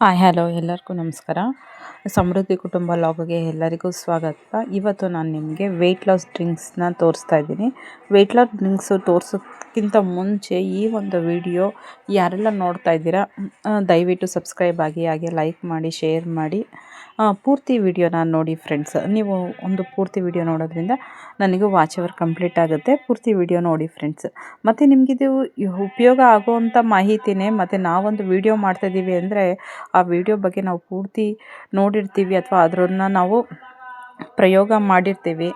Hi, hello, ಎಲ್ಲರಿಗೂ ನಮಸ್ಕಾರ. ಸಮೃದ್ಧಿ ಕುಟುಂಬ ಲಾಗ್ಗೆ ಎಲ್ಲರಿಗೂ ಸ್ವಾಗತ. ಇವತ್ತು ನಾನು ನಿಮಗೆ ವೆಯ್ಟ್ ಲಾಸ್ ಡ್ರಿಂಕ್ಸ್ನ ತೋರಿಸ್ತಾ ಇದ್ದೀನಿ. ವೆಯ್ಟ್ ಲಾಸ್ ಡ್ರಿಂಕ್ಸು ತೋರಿಸೋಕ್ಕಿಂತ ಮುಂಚೆ ಈ ಒಂದು ವಿಡಿಯೋ ಯಾರೆಲ್ಲ ನೋಡ್ತಾ ಇದ್ದೀರಾ ದಯವಿಟ್ಟು ಸಬ್ಸ್ಕ್ರೈಬ್ ಆಗಿ, ಹಾಗೆ ಲೈಕ್ ಮಾಡಿ ಶೇರ್ ಮಾಡಿ. ಪೂರ್ತಿ ವಿಡಿಯೋನ ನೋಡಿ ಫ್ರೆಂಡ್ಸ್ ನೀವು ಒಂದು ಪೂರ್ತಿ ವಿಡಿಯೋ ನೋಡೋದ್ರಿಂದ ನನಗೂ ವಾಚ್ ಅವರ್ ಕಂಪ್ಲೀಟ್ ಆಗುತ್ತೆ. ಪೂರ್ತಿ ವಿಡಿಯೋ ನೋಡಿ ಫ್ರೆಂಡ್ಸ್ ಮತ್ತು ನಿಮಗಿದು ಉಪಯೋಗ ಆಗುವಂಥ ಮಾಹಿತಿನೇ, ಮತ್ತು ನಾವೊಂದು ವಿಡಿಯೋ ಮಾಡ್ತಾಯಿದ್ದೀವಿ ಅಂದರೆ ಆ ವಿಡಿಯೋ ಬಗ್ಗೆ ನಾವು ಪೂರ್ತಿ ನೋಡಿರ್ತೀವಿ, ಅಥವಾ ಅದರನ್ನ ನಾವು ಪ್ರಯೋಗ ಮಾಡಿರ್ತೀವಿ.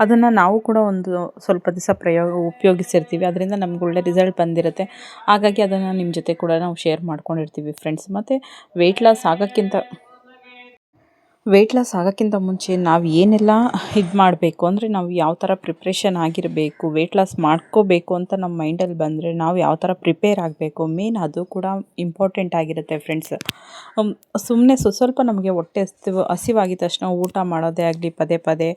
ಅದನ್ನು ನಾವು ಕೂಡ ಒಂದು ಸ್ವಲ್ಪ ದಿವಸ ಪ್ರಯೋಗ ಉಪಯೋಗಿಸಿರ್ತೀವಿ. ಅದರಿಂದ ನಮ್ಗೆ ಒಳ್ಳೆ ರಿಸಲ್ಟ್ ಬಂದಿರುತ್ತೆ. ಹಾಗಾಗಿ ಅದನ್ನು ನಿಮ್ಮ ಜೊತೆ ಕೂಡ ನಾವು ಶೇರ್ ಮಾಡ್ಕೊಂಡಿರ್ತೀವಿ ಫ್ರೆಂಡ್ಸ್ ಮತ್ತು ವೆಯ್ಟ್ ಲಾಸ್ ಆಗೋಕ್ಕಿಂತ ವೆಯ್ಟ್ ಲಾಸ್ ಆಗೋಕ್ಕಿಂತ ಮುಂಚೆ ನಾವು ಏನೆಲ್ಲ ಇದು ಮಾಡಬೇಕು? ಅಂದರೆ ನಾವು ಯಾವ ಥರ ಪ್ರಿಪ್ರೇಷನ್ ಆಗಿರಬೇಕು? ವೆಯ್ಟ್ ಲಾಸ್ ಮಾಡ್ಕೋಬೇಕು ಅಂತ ನಮ್ಮ ಮೈಂಡಲ್ಲಿ ಬಂದರೆ ನಾವು ಯಾವ ಥರ ಪ್ರಿಪೇರ್ ಆಗಬೇಕು? ಮೇನ್ ಅದು ಕೂಡ ಇಂಪಾರ್ಟೆಂಟ್ ಆಗಿರುತ್ತೆ ಫ್ರೆಂಡ್ಸ್ ಸುಮ್ಮನೆ ಸ್ವಲ್ಪ ನಮಗೆ ಹೊಟ್ಟೆ ಹಸಿವು, ಹಸಿವಾಗಿದ ತಕ್ಷಣ ಊಟ ಮಾಡೋದೇ ಆಗಲಿ, ಪದೇ ಪದೇ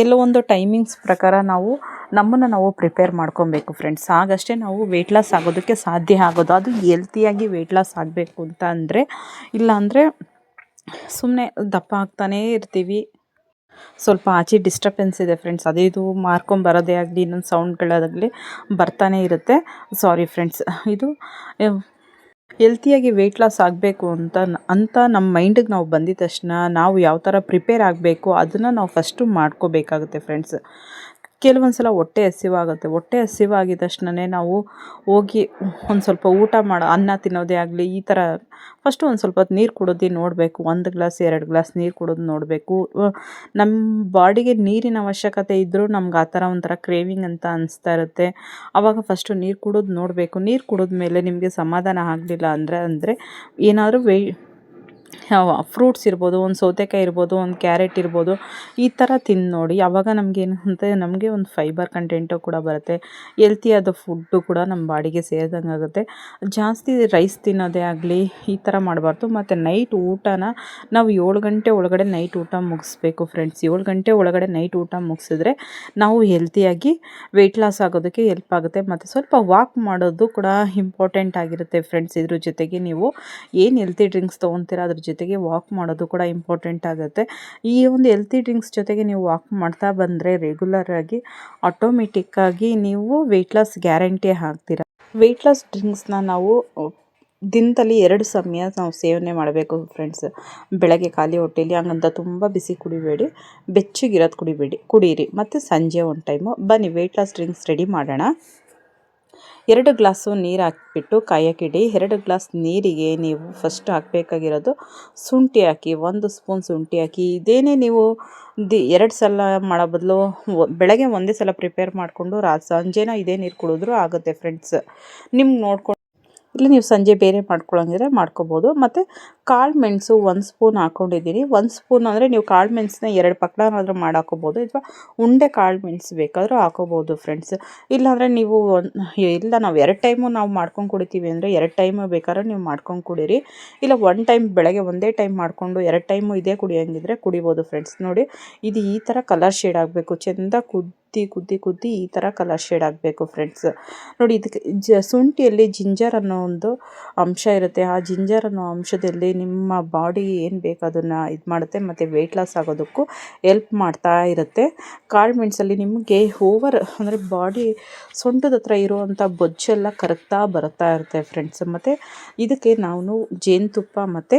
ಕೆಲವೊಂದು ಟೈಮಿಂಗ್ಸ್ ಪ್ರಕಾರ ನಾವು ನಮ್ಮನ್ನು ನಾವು ಪ್ರಿಪೇರ್ ಮಾಡ್ಕೊಬೇಕು ಫ್ರೆಂಡ್ಸ್ ಆಗಷ್ಟೇ ನಾವು ವೆಯ್ಟ್ ಲಾಸ್ ಆಗೋದಕ್ಕೆ ಸಾಧ್ಯ ಆಗೋದು. ಅದು ಹೆಲ್ತಿಯಾಗಿ ವೆಯ್ಟ್ ಲಾಸ್ ಆಗಬೇಕು ಅಂತ ಅಂದರೆ ಇಲ್ಲ ಅಂದರೆ ಸುಮ್ಮನೆ ದಪ್ಪ ಆಗ್ತಾನೇ ಇರ್ತೀವಿ. ಸ್ವಲ್ಪ ಆಚೆ ಡಿಸ್ಟರ್ಬೆನ್ಸ್ ಇದೆ ಫ್ರೆಂಡ್ಸ್ ಅದೇ ಇದು ಮಾರ್ಕೊಂಬರೋದೇ ಆಗಲಿ, ಇನ್ನೊಂದು ಸೌಂಡ್ಗಳಾಗಲಿ ಬರ್ತಾನೆ ಇರುತ್ತೆ. ಸಾರಿ ಫ್ರೆಂಡ್ಸ್ ಇದು ಹೆಲ್ತಿಯಾಗಿ ವೆಯ್ಟ್ ಲಾಸ್ ಆಗಬೇಕು ಅಂತ ಅಂತ ನಮ್ಮ ಮೈಂಡಿಗೆ ನಾವು ಬಂದಿದ ತಕ್ಷಣ ನಾವು ಯಾವ ಥರ ಪ್ರಿಪೇರ್ ಆಗಬೇಕು, ಅದನ್ನು ನಾವು ಫಸ್ಟು ಮಾಡ್ಕೋಬೇಕಾಗುತ್ತೆ ಫ್ರೆಂಡ್ಸ್ ಕೆಲವೊಂದು ಸಲ ಹೊಟ್ಟೆ ಹಸಿವಾಗುತ್ತೆ. ಹೊಟ್ಟೆ ಹಸಿವಾಗಿದ ತಕ್ಷಣನೇ ನಾವು ಹೋಗಿ ಒಂದು ಸ್ವಲ್ಪ ಊಟ ಮಾಡೋ, ಅನ್ನ ತಿನ್ನೋದೇ ಆಗಲಿ, ಈ ಥರ ಫಸ್ಟು ಒಂದು ಸ್ವಲ್ಪ ನೀರು ಕುಡಿದು ನೋಡಬೇಕು. ಒಂದು ಗ್ಲಾಸ್, ಎರಡು ಗ್ಲಾಸ್ ನೀರು ಕುಡೋದು ನೋಡಬೇಕು. ನಮ್ಮ ಬಾಡಿಗೆ ನೀರಿನ ಅವಶ್ಯಕತೆ ಇದ್ದರೂ ನಮ್ಗೆ ಆ ಥರ ಒಂಥರ ಕ್ರೇವಿಂಗ್ ಅಂತ ಅನಿಸ್ತಾ ಇರುತ್ತೆ. ಆವಾಗ ಫಸ್ಟು ನೀರು ಕುಡೋದು ನೋಡಬೇಕು. ನೀರು ಕುಡಿದ ಮೇಲೆ ನಿಮಗೆ ಸಮಾಧಾನ ಆಗಲಿಲ್ಲ ಅಂದರೆ ಅಂದರೆ ಏನಾದರೂ ವೇ ಫ್ರೂಟ್ಸ್ ಇರ್ಬೋದು, ಒಂದು ಸೌತೆಕಾಯಿ ಇರ್ಬೋದು, ಒಂದು ಕ್ಯಾರೆಟ್ ಇರ್ಬೋದು, ಈ ಥರ ತಿಂದು ನೋಡಿ. ಆವಾಗ ನಮಗೇನು ಅಂತ ನಮಗೆ ಒಂದು ಫೈಬರ್ ಕಂಟೆಂಟು ಕೂಡ ಬರುತ್ತೆ. ಎಲ್ತಿಯಾದ ಫುಡ್ಡು ಕೂಡ ನಮ್ಮ ಬಾಡಿಗೆ ಸೇರಿದಂಗೆ ಆಗುತ್ತೆ. ಜಾಸ್ತಿ ರೈಸ್ ತಿನ್ನೋದೇ ಆಗಲಿ, ಈ ಥರ ಮಾಡಬಾರ್ದು. ಮತ್ತು ನೈಟ್ ಊಟನ ನಾವು ಏಳು ಗಂಟೆ ಒಳಗಡೆ ನೈಟ್ ಊಟ ಮುಗಿಸ್ಬೇಕು ಫ್ರೆಂಡ್ಸ್ ಏಳು ಗಂಟೆ ಒಳಗಡೆ ನೈಟ್ ಊಟ ಮುಗಿಸಿದ್ರೆ ನಾವು ಹೆಲ್ತಿಯಾಗಿ ವೆಯ್ಟ್ ಲಾಸ್ ಆಗೋದಕ್ಕೆ ಹೆಲ್ಪ್ ಆಗುತ್ತೆ. ಮತ್ತು ಸ್ವಲ್ಪ ವಾಕ್ ಮಾಡೋದು ಕೂಡ ಇಂಪಾರ್ಟೆಂಟ್ ಆಗಿರುತ್ತೆ ಫ್ರೆಂಡ್ಸ್ ಇದ್ರ ಜೊತೆಗೆ ನೀವು ಏನು ಹೆಲ್ತಿ ಡ್ರಿಂಕ್ಸ್ ತೊಗೊತೀರ, ಅದ್ರ ಜೊತೆಗೆ ವಾಕ್ ಮಾಡೋದು ಕೂಡ ಇಂಪಾರ್ಟೆಂಟ್ ಆಗುತ್ತೆ. ಈ ಒಂದು ಹೆಲ್ತಿ ಡ್ರಿಂಕ್ಸ್ ಜೊತೆಗೆ ನೀವು ವಾಕ್ ಮಾಡ್ತಾ ಬಂದರೆ ರೆಗ್ಯುಲರಾಗಿ ಆಟೋಮೆಟಿಕ್ಕಾಗಿ ನೀವು ವೆಯ್ಟ್ ಲಾಸ್ ಗ್ಯಾರಂಟಿ ಹಾಕ್ತೀರ. ವೆಯ್ಟ್ ಲಾಸ್ ಡ್ರಿಂಕ್ಸ್ನ ನಾವು ದಿನದಲ್ಲಿ ಎರಡು ಸಮಯ ನಾವು ಸೇವನೆ ಮಾಡಬೇಕು ಫ್ರೆಂಡ್ಸ್ ಬೆಳಗ್ಗೆ ಖಾಲಿ ಹೊಟ್ಟೆಯಲ್ಲಿ ಹಂಗಂತ ತುಂಬ ಬಿಸಿ ಕುಡಿಬೇಡಿ, ಬೆಚ್ಚಗಿರೋದು ಕುಡಿಬೇಡಿ, ಕುಡೀರಿ. ಮತ್ತು ಸಂಜೆ ಒಂದು ಟೈಮು ಬನ್ನಿ ವೆಯ್ಟ್ ಲಾಸ್ ಡ್ರಿಂಕ್ಸ್ ರೆಡಿ ಮಾಡೋಣ. ಎರಡು ಗ್ಲಾಸು ನೀರು ಹಾಕಿಬಿಟ್ಟು ಕಾಯಕ್ಕಿಡಿ. ಎರಡು ಗ್ಲಾಸ್ ನೀರಿಗೆ ನೀವು ಫಸ್ಟ್ ಹಾಕಬೇಕಾಗಿರೋದು ಶುಂಠಿ ಹಾಕಿ, ಒಂದು ಸ್ಪೂನ್ ಶುಂಠಿ ಹಾಕಿ. ಇದೇನೇ ನೀವು ದಿ ಎರಡು ಸಲ ಮಾಡೋ ಬದಲು ಬೆಳಗ್ಗೆ ಒಂದೇ ಸಲ ಪ್ರಿಪೇರ್ ಮಾಡಿಕೊಂಡು ರಾ, ಸಂಜೆನ ಇದೇ ನೀರು ಕುಡಿದ್ರೂ ಆಗುತ್ತೆ ಫ್ರೆಂಡ್ಸ್ ನಿಮ್ಗೆ ನೋಡ್ಕೊಂಡು ಇಲ್ಲ, ನೀವು ಸಂಜೆ ಬೇರೆ ಮಾಡ್ಕೊಳ್ಳೋಂಗಿದ್ರೆ ಮಾಡ್ಕೋಬೋದು. ಮತ್ತು ಕಾಳು ಮೆಣಸು ಒಂದು ಸ್ಪೂನ್ ಹಾಕ್ಕೊಂಡಿದ್ದೀನಿ ಒಂದು ಸ್ಪೂನ್ ಅಂದರೆ ನೀವು ಕಾಳು ಮೆಣಸನ್ನ ಎರಡು ಪಕ್ಕಡನಾದರೂ ಮಾಡಿ ಅಥವಾ ಉಂಡೆ ಕಾಳು ಮೆಣಸು ಬೇಕಾದರೂ ಹಾಕೋಬೋದು ಫ್ರೆಂಡ್ಸ್ ಇಲ್ಲಾಂದರೆ ನೀವು ಇಲ್ಲ, ನಾವು ಎರಡು ಟೈಮು ನಾವು ಮಾಡ್ಕೊಂಡು ಕುಡಿತೀವಿ ಅಂದರೆ ಎರಡು ಟೈಮು ಬೇಕಾದ್ರೆ ನೀವು ಮಾಡ್ಕೊಂಡು ಕುಡೀರಿ. ಇಲ್ಲ ಒನ್ ಟೈಮ್ ಬೆಳಗ್ಗೆ ಒಂದೇ ಟೈಮ್ ಮಾಡಿಕೊಂಡು ಎರಡು ಟೈಮು ಇದೇ ಕುಡಿಯೋಂಗಿದ್ರೆ ಕುಡಿಬೋದು ಫ್ರೆಂಡ್ಸ್ ನೋಡಿ, ಇದು ಈ ಥರ ಕಲರ್ ಶೇಡ್ ಆಗಬೇಕು. ಚೆಂದ ಕುದ್ದು ಕುದ್ದಿ ಕುದ್ದಿ ಕುದ್ದಿ ಈ ಥರ ಕಲರ್ ಶೇಡ್ ಆಗಬೇಕು ಫ್ರೆಂಡ್ಸ್ ನೋಡಿ ಇದಕ್ಕೆ ಜ, ಶುಂಠಿಯಲ್ಲಿ ಜಿಂಜರ್ ಅನ್ನೋ ಒಂದು ಅಂಶ ಇರುತ್ತೆ. ಆ ಜಿಂಜರ್ ಅನ್ನೋ ಅಂಶದಲ್ಲಿ ನಿಮ್ಮ ಬಾಡಿ ಏನು ಬೇಕು ಅದನ್ನು ಇದು ಮಾಡುತ್ತೆ, ಮತ್ತು ವೆಯ್ಟ್ ಲಾಸ್ ಆಗೋದಕ್ಕೂ ಎಲ್ಪ್ ಮಾಡ್ತಾ ಇರುತ್ತೆ. ಕಾಳು ಮೆಣಸಲ್ಲಿ ನಿಮಗೆ ಓವರ್ ಅಂದರೆ ಬಾಡಿ ಸೊಂಟದ ಹತ್ರ ಇರುವಂಥ ಬೊಜ್ಜೆಲ್ಲ ಕರಗ್ತಾ ಬರುತ್ತಾ ಇರುತ್ತೆ ಫ್ರೆಂಡ್ಸ್ ಮತ್ತು ಇದಕ್ಕೆ ನಾವು ಜೇನುತುಪ್ಪ ಮತ್ತು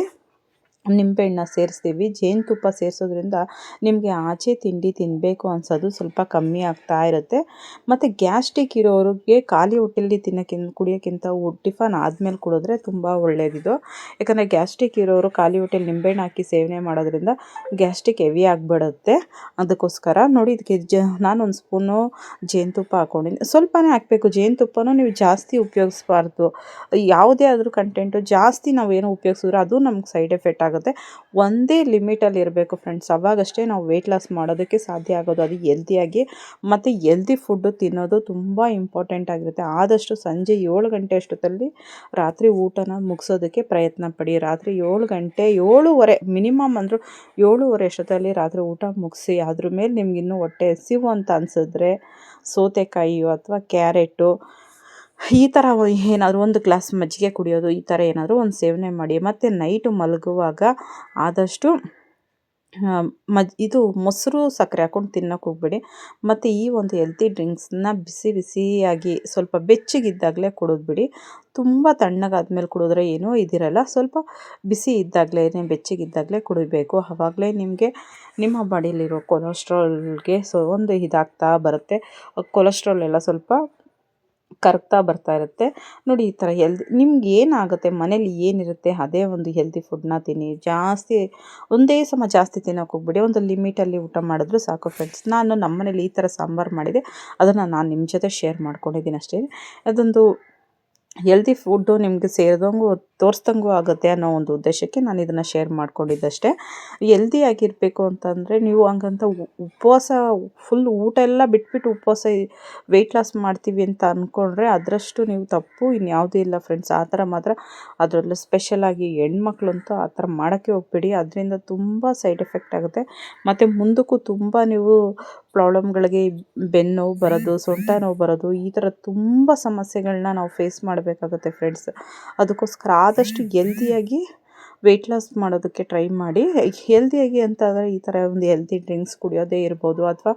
ನಿಂಬೆಹಣ್ಣ ಸೇರಿಸ್ತೀವಿ. ಜೇನುತುಪ್ಪ ಸೇರಿಸೋದ್ರಿಂದ ನಿಮಗೆ ಆಚೆ ತಿಂಡಿ ತಿನ್ನಬೇಕು ಅನ್ಸೋದು ಸ್ವಲ್ಪ ಕಮ್ಮಿ ಆಗ್ತಾ ಇರುತ್ತೆ. ಮತ್ತು ಗ್ಯಾಸ್ಟಿಕ್ ಇರೋರಿಗೆ ಖಾಲಿ ಹೊಟ್ಟೆಲಿ ತಿನ್ನೋಕ್ಕಿಂತ ಕುಡಿಯೋಕ್ಕಿಂತ ಟಿಫನ್ ಆದಮೇಲೆ ಕುಡಿದ್ರೆ ತುಂಬ ಒಳ್ಳೆಯದಿದು ಯಾಕಂದರೆ ಗ್ಯಾಸ್ಟಿಕ್ ಇರೋರು ಖಾಲಿ ಹೊಟ್ಟೆಲಿ ನಿಂಬೆಹಣ್ಣು ಹಾಕಿ ಸೇವನೆ ಮಾಡೋದ್ರಿಂದ ಗ್ಯಾಸ್ಟಿಕ್ ಹೆವಿ ಆಗಿಬಿಡುತ್ತೆ. ಅದಕ್ಕೋಸ್ಕರ ನೋಡಿ ಇದಕ್ಕೆ ಜ, ನಾನೊಂದು ಸ್ಪೂನು ಜೇನುತುಪ್ಪ ಹಾಕ್ಕೊಂಡಿದ್ದೀನಿ ಸ್ವಲ್ಪನೇ ಹಾಕಬೇಕು. ಜೇನುತುಪ್ಪನೂ ನೀವು ಜಾಸ್ತಿ ಉಪಯೋಗಿಸ್ಬಾರ್ದು. ಯಾವುದೇ ಆದರೂ ಕಂಟೆಂಟು ಜಾಸ್ತಿ ನಾವೇನು ಉಪಯೋಗಿಸಿದ್ರೆ ಅದು ನಮ್ಗೆ ಸೈಡ್ ಎಫೆಕ್ಟ್ ಆಗುತ್ತೆ. ಆಗುತ್ತೆ. ಒಂದೇ ಲಿಮಿಟಲ್ಲಿ ಇರಬೇಕು ಫ್ರೆಂಡ್ಸ್ ಅವಾಗಷ್ಟೇ ನಾವು ವೆಯ್ಟ್ ಲಾಸ್ ಮಾಡೋದಕ್ಕೆ ಸಾಧ್ಯ ಆಗೋದು. ಅದು ಎಲ್ದಿಯಾಗಿ ಮತ್ತು ಎಲ್ದಿ ಫುಡ್ಡು ತಿನ್ನೋದು ತುಂಬ ಇಂಪಾರ್ಟೆಂಟ್ ಆಗಿರುತ್ತೆ. ಆದಷ್ಟು ಸಂಜೆ ಏಳು ಗಂಟೆ ಅಷ್ಟೊತ್ತಲ್ಲಿ ರಾತ್ರಿ ಊಟನ ಮುಗಿಸೋದಕ್ಕೆ ಪ್ರಯತ್ನ ಪಡಿ. ರಾತ್ರಿ ಏಳು ಗಂಟೆ, ಏಳುವರೆ ಮಿನಿಮಮ್ ಅಂದರೂ ಏಳುವರೆ ಅಷ್ಟೊತ್ತಲ್ಲಿ ರಾತ್ರಿ ಊಟ ಮುಗಿಸಿ, ಅದ್ರ ಮೇಲೆ ನಿಮ್ಗೆ ಇನ್ನೂ ಹೊಟ್ಟೆ ಹಸಿವು ಅಂತ ಅನಿಸಿದ್ರೆ ಸೌತೆಕಾಯಿಯೋ ಅಥವಾ ಕ್ಯಾರೆಟು ಈ ಥರ ಏನಾದರೂ ಒಂದು ಗ್ಲಾಸ್ ಮಜ್ಜಿಗೆ ಕುಡಿಯೋದು, ಈ ಥರ ಏನಾದರೂ ಒಂದು ಸೇವನೆ ಮಾಡಿ. ಮತ್ತು ನೈಟು ಮಲಗುವಾಗ ಆದಷ್ಟು ಮಜ್, ಇದು ಮೊಸರು ಸಕ್ಕರೆ ಹಾಕ್ಕೊಂಡು ತಿನ್ನೋಕೆ ಹೋಗ್ಬೇಡಿ. ಮತ್ತು ಈ ಒಂದು ಹೆಲ್ತಿ ಡ್ರಿಂಕ್ಸನ್ನ ಬಿಸಿ ಬಿಸಿಯಾಗಿ ಸ್ವಲ್ಪ ಬೆಚ್ಚಗಿದ್ದಾಗಲೇ ಕುಡಿದ್ಬಿಡಿ ತುಂಬ ತಣ್ಣಗಾದ್ಮೇಲೆ ಕುಡಿದ್ರೆ ಏನೂ ಇದಿರಲ್ಲ. ಸ್ವಲ್ಪ ಬಿಸಿ ಇದ್ದಾಗಲೇ ಬೆಚ್ಚಗಿದ್ದಾಗಲೇ ಕುಡಿಬೇಕು. ಆವಾಗಲೇ ನಿಮಗೆ ನಿಮ್ಮ ಬಾಡಿಯಲ್ಲಿರೋ ಕೊಲೆಸ್ಟ್ರಾಲ್ಗೆ ಸೊ, ಒಂದು ಇದಾಗ್ತಾ ಬರುತ್ತೆ. ಕೊಲೆಸ್ಟ್ರಾಲ್ ಎಲ್ಲ ಸ್ವಲ್ಪ ಕರಗ್ತಾ ಬರ್ತಾ ಇರುತ್ತೆ. ನೋಡಿ ಈ ಥರ ಹೆಲ್ದಿ ನಿಮ್ಗೆ ಏನಾಗುತ್ತೆ? ಮನೇಲಿ ಏನಿರುತ್ತೆ? ಅದೇ ಒಂದು ಹೆಲ್ದಿ ಫುಡ್ನ ತಿನ್ನಿ. ಜಾಸ್ತಿ, ಒಂದೇ ಸಮ ಜಾಸ್ತಿ ತಿನ್ನೋಕೆ ಹೋಗ್ಬಿಡಿ. ಒಂದು ಲಿಮಿಟಲ್ಲಿ ಊಟ ಮಾಡಿದ್ರು ಸಾಕು ಫ್ರೆಂಡ್ಸ್ ನಾನು ನಮ್ಮ ಮನೇಲಿ ಈ ಥರ ಸಾಂಬಾರು ಮಾಡಿದೆ. ಅದನ್ನು ನಾನು ನಿಮ್ಮ ಜೊತೆ ಶೇರ್ ಮಾಡ್ಕೊಂಡಿದ್ದೀನಿ ಅಷ್ಟೇ. ಅದೊಂದು ಹೆಲ್ದಿ ಫುಡ್ಡು ನಿಮಗೆ ಸೇರಿದಂಗೂ ತೋರಿಸ್ದಂಗೂ ಆಗುತ್ತೆ ಅನ್ನೋ ಒಂದು ಉದ್ದೇಶಕ್ಕೆ ನಾನು ಇದನ್ನು ಶೇರ್ ಮಾಡ್ಕೊಂಡಿದ್ದಷ್ಟೇ. ಹೆಲ್ದಿಯಾಗಿರಬೇಕು ಅಂತಂದರೆ ನೀವು ಹಂಗಂತ ಉಪವಾಸ ಫುಲ್ ಊಟ ಎಲ್ಲ ಬಿಟ್ಬಿಟ್ಟು ಉಪವಾಸ ವೆಯ್ಟ್ ಲಾಸ್ ಮಾಡ್ತೀವಿ ಅಂತ ಅಂದ್ಕೊಂಡ್ರೆ ಅದರಷ್ಟು ನೀವು ತಪ್ಪು ಇನ್ಯಾವುದೂ ಇಲ್ಲ ಫ್ರೆಂಡ್ಸ್ ಆ ಥರ ಮಾತ್ರ ಅದರಲ್ಲೂ ಸ್ಪೆಷಲಾಗಿ ಹೆಣ್ಮಕ್ಳಂತೂ ಆ ಥರ ಮಾಡೋಕ್ಕೆ ಹೋಗ್ಬೇಡಿ. ಅದರಿಂದ ತುಂಬ ಸೈಡ್ ಎಫೆಕ್ಟ್ ಆಗುತ್ತೆ. ಮತ್ತು ಮುಂದಕ್ಕೂ ತುಂಬ ನೀವು ಪ್ರಾಬ್ಲಮ್ಗಳಿಗೆ ಬೆನ್ನು ನೋವು ಬರೋದು, ಸೊಂಟ ನೋವು ಬರೋದು, ಈ ಥರ ತುಂಬ ಸಮಸ್ಯೆಗಳನ್ನ ನಾವು ಫೇಸ್ ಮಾಡಬೇಕಾಗುತ್ತೆ ಫ್ರೆಂಡ್ಸ್ ಅದಕ್ಕೋಸ್ಕರ ಆದಷ್ಟು ಎಲ್ದಿಯಾಗಿ ವೆಯ್ಟ್ ಲಾಸ್ ಮಾಡೋದಕ್ಕೆ ಟ್ರೈ ಮಾಡಿ. ಹೆಲ್ದಿಯಾಗಿ ಅಂತಂದರೆ ಈ ಥರ ಒಂದು ಹೆಲ್ದಿ ಡ್ರಿಂಕ್ಸ್ ಕುಡಿಯೋದೇ ಇರ್ಬೋದು ಅಥವಾ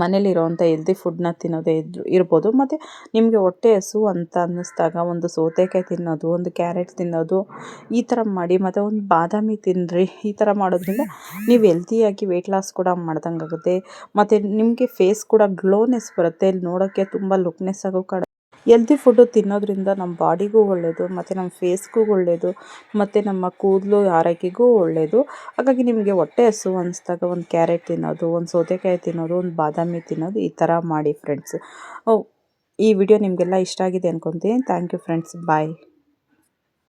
ಮನೇಲಿರೋವಂಥ ಹೆಲ್ದಿ ಫುಡ್ನ ತಿನ್ನೋದೇ ಇದ್ರು ಇರ್ಬೋದು. ಮತ್ತು ನಿಮಗೆ ಹೊಟ್ಟೆ ಹಸು ಅಂತ ಅನ್ನಿಸ್ದಾಗ ಒಂದು ಸೌತೆಕಾಯಿ ತಿನ್ನೋದು, ಒಂದು ಕ್ಯಾರೆಟ್ ತಿನ್ನೋದು, ಈ ಥರ ಮಾಡಿ, ಮತ್ತು ಒಂದು ಬಾದಾಮಿ ತಿನ್ನಿರಿ ಈ ಥರ ಮಾಡೋದ್ರಿಂದ ನೀವು ಹೆಲ್ದಿಯಾಗಿ ವೆಯ್ಟ್ ಲಾಸ್ ಕೂಡ ಮಾಡ್ದಂಗೆ ಆಗುತ್ತೆ ಮತ್ತು ನಿಮಗೆ ಫೇಸ್ ಕೂಡ ಗ್ಲೋನೆಸ್ ಬರುತ್ತೆ. ನೋಡೋಕ್ಕೆ ತುಂಬ ಲುಕ್ನೆಸ್ ಆಗೋ ಎಲ್ದಿ ಫುಡ್ಡು ತಿನ್ನೋದ್ರಿಂದ ನಮ್ಮ ಬಾಡಿಗೂ ಒಳ್ಳೆಯದು ಮತ್ತು ನಮ್ಮ ಫೇಸ್ಗೂ ಒಳ್ಳೆಯದು ಮತ್ತು ನಮ್ಮ ಕೂದಲು ಆರೈಕೆಗೂ ಒಳ್ಳೆಯದು ಹಾಗಾಗಿ ನಿಮಗೆ ಹೊಟ್ಟೆ ಹಸು ಅನ್ನಿಸ್ದಾಗ ಒಂದು ಕ್ಯಾರೆಟ್ ತಿನ್ನೋದು, ಒಂದು ಸೌತೆಕಾಯಿ ತಿನ್ನೋದು, ಒಂದು ಬಾದಾಮಿ ತಿನ್ನೋದು ಈ ಥರ ಮಾಡಿ ಫ್ರೆಂಡ್ಸ್ ಈ ವಿಡಿಯೋ ನಿಮಗೆಲ್ಲ ಇಷ್ಟ ಆಗಿದೆ ಅಂದ್ಕೊತೀನಿ ಥ್ಯಾಂಕ್ ಯು ಫ್ರೆಂಡ್ಸ್ ಬಾಯ್